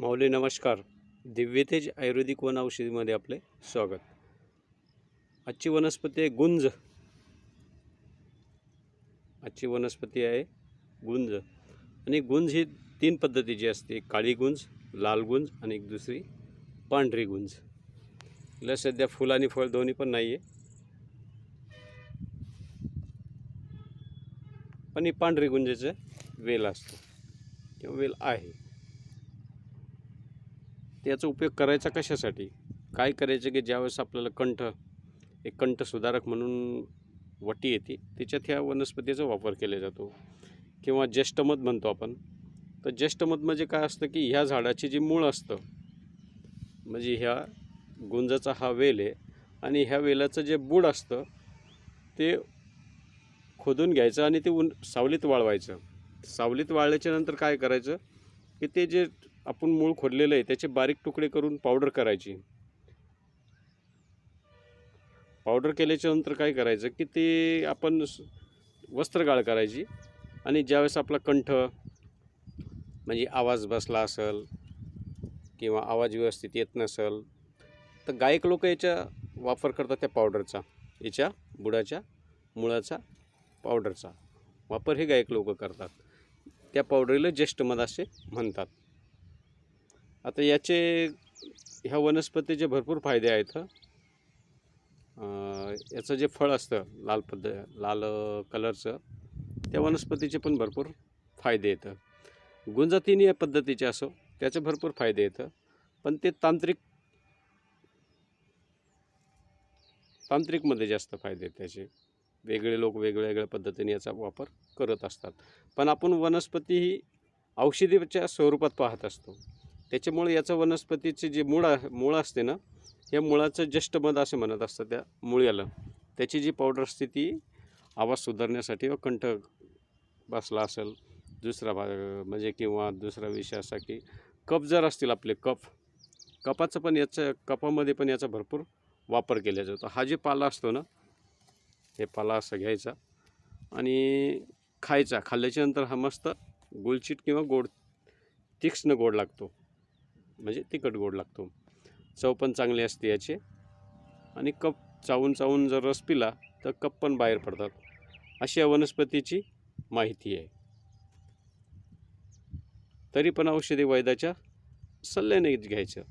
माऊली नमस्कार. दिव्यतेज आयुर्वेदिक वन औषधीमध्ये आपले स्वागत. आजची वनस्पती आहे गुंज. आजची वनस्पती आहे गुंज. आणि गुंज ही तीन पद्धतीची असते काळी गुंज लाल गुंज आणि एक दुसरी पांढरी गुंज. हिला सध्या फुल आणि फळ दोन्ही पण नाही आहे पण ही पांढरी गुंजेचं वेल असतो. किंवा वेल आहे. त्याचा उपयोग करायचा कशासाठी? काय करायचं की ज्यावेळेस आपल्याला कंठ एक कंठ सुधारक म्हणून वटी येते त्याच्यात ह्या वनस्पतीचा वापर केला जातो. किंवा ज्येष्ठमध म्हणतो आपण. तर ज्येष्ठमध म्हणजे काय असतं की ह्या झाडाची जी मूळ असतं म्हणजे ह्या गुंजाचा हा वेल आहे आणि ह्या वेलाचं जे बूड असतं ते खोदून घ्यायचं आणि ते ऊन सावलीत वाळवायचं. सावलीत वाळल्याच्यानंतर काय करायचं की ते जे आपण मूळ खोदलेलं आहे त्याचे बारीक तुकडे करून पावडर करायची. पावडर केल्याच्यानंतर काय करायचं की ते आपण वस्त्रगाळ करायची आणि ज्यावेळेस आपला कंठ म्हणजे आवाज बसला असेल किंवा आवाज व्यवस्थित येत नसेल तर गायक लोक याचा वापर करतात त्या पावडरचा याच्या बुडाच्या मुळाचा पावडरचा वापर हे गायक लोक करतात. त्या पावडरीला ज्येष्ठमध असे म्हणतात. आता याचे ह्या वनस्पतीचे भरपूर फायदे आहेत याचं जे फळ असतं लाल पद्ध लाल कलरचं त्या वनस्पतीचे पण भरपूर फायदे येतं गुंजातीनी या पद्धतीचे असो त्याचे भरपूर फायदे येतं पण ते तांत्रिक तांत्रिकमध्ये जास्त फायदे आहेत त्याचे. वेगळे लोक वेगवेगळ्या पद्धतीने याचा वापर करत असतात. पण आपण वनस्पती ही औषधीच्या स्वरूपात पाहत असतो. त्याच्यामुळे याचं वनस्पतीचे जे मूळ मूळ असते ना या मुळाचं ज्येष्ठमध असे म्हणत असतं त्या मुळ्याला. त्याची जी पावडर असते ती आवाज सुधारण्यासाठी व कंठ बसला असेल दुसरा भाग म्हणजे किंवा दुसरा विषय असा की कप जर असतील आपले कफ कपाचं पण याचं कपामध्ये पण याचा भरपूर वापर केला जातो. हा जे पाला असतो ना हे पाला असा घ्यायचा आणि खायचा. खाल्ल्याच्यानंतर हा मस्त गुलचीट किंवा गोड तीक्ष्ण गोड लागतो. म्हणजे तिखट गोड लागतो. चव पण चांगली असते याची. आणि कप चावून चावून जर रस पिला तर कप पण बाहेर पडतात. अशी या वनस्पतीची माहिती आहे. तरी पण औषधी वैद्याच्या सल्ल्याने घ्यायचं.